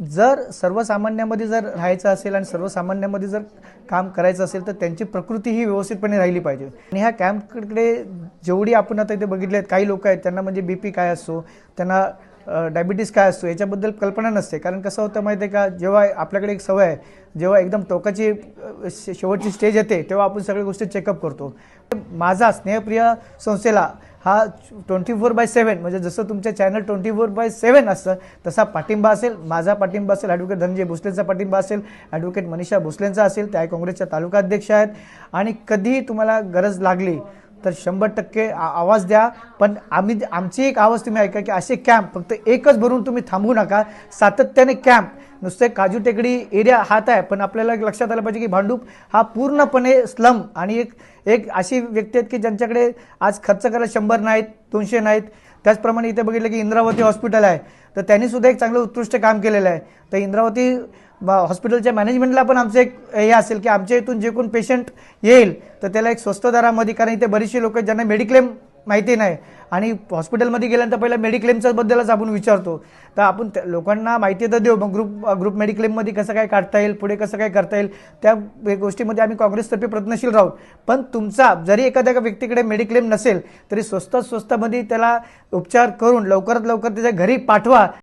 जर सर्वसामान्यामध्ये जर राहायचं असेल आणि सर्वसामान्यामध्ये जर काम करायचं असेल तर त्यांची प्रकृती ही व्यवस्थितपणे राहिली पाहिजे. आणि ह्या कॅम्पकडे जेवढी आपण आता इथे बघितले आहेत काही लोक आहेत त्यांना म्हणजे बी पी काय असतो त्यांना डायबिटीस काय असतो याच्याबद्दल कल्पना नसते. कारण कसं होतं माहिती आहे का जेव्हा आपल्याकडे एक सवय आहे जेव्हा एकदम टोकाची शे- शेवटची स्टेज येते तेव्हा आपण सगळ्या गोष्टी चेकअप करतो. माझा स्नेहप्रिय संस्थेला हा ट्वेंटी फोर बाय सेवन म्हणजे जसं तुमच्या channel twenty four by seven असतं तसा पाठिंबा असेल. माझा पाठिंबा असेल ॲडव्होकेट धनंजय भोसलेंचा पाठिंबा असेल ॲडव्होकेट मनीषा भोसलेंचा असेल त्या काँग्रेसच्या तालुका अध्यक्ष आहेत. आणि कधीही तुम्हाला गरज लागली तर शंभर टक्के आ- आवाज द्या. पण आम्ही आमची एक आवाज तुम्ही ऐका की असे कॅम्प फक्त एकच भरून तुम्ही थांबू नका. सातत्याने कॅम्प नुसते काजू टेकडी एरिया हात आहे पण आपल्याला लक्षात आलं पाहिजे की भांडूप हा पूर्णपणे स्लम आणि एक एक अशी व्यक्ती आहेत की ज्यांच्याकडे आज खर्च करायला शंभर नाहीत दोनशे नाहीत. त्याचप्रमाणे इथे बघितलं की इंद्रावती हॉस्पिटल आहे. तर त्यांनी सुद्धा एक चांगलं उत्कृष्ट काम केलेलं आहे. तर इंद्रावती हॉस्पिटलच्या मॅनेजमेंटला पण आमचं एक हे असेल की आमच्या इथून जे कोण पेशंट येईल तर त्याला एक स्वस्त दरामध्ये कारण इथे बरीचशी लोक ज्यांना मेडिक्लेम माहिती नाही आणि हॉस्पिटलमध्ये गेल्यानंतर पहिला मेडिक्लेमच्या बद्दलच आपण विचारतो. तर आपण त्या- लोकांना माहिती तर देऊ मग ग्रुप ग्रुप मेडिक्लेममध्ये कसं काय काढता येईल पुढे कसं काय करता येईल त्या गोष्टीमध्ये आम्ही काँग्रेसतर्फे प्रयत्नशील राहू. पण तुमचा जरी एखाद्या व्यक्तीकडे मेडिक्लेम नसेल तरी स्वस्त स्वस्तामध्ये त्याला उपचार करून लवकरात लवकर त्याच्या घरी पाठवा.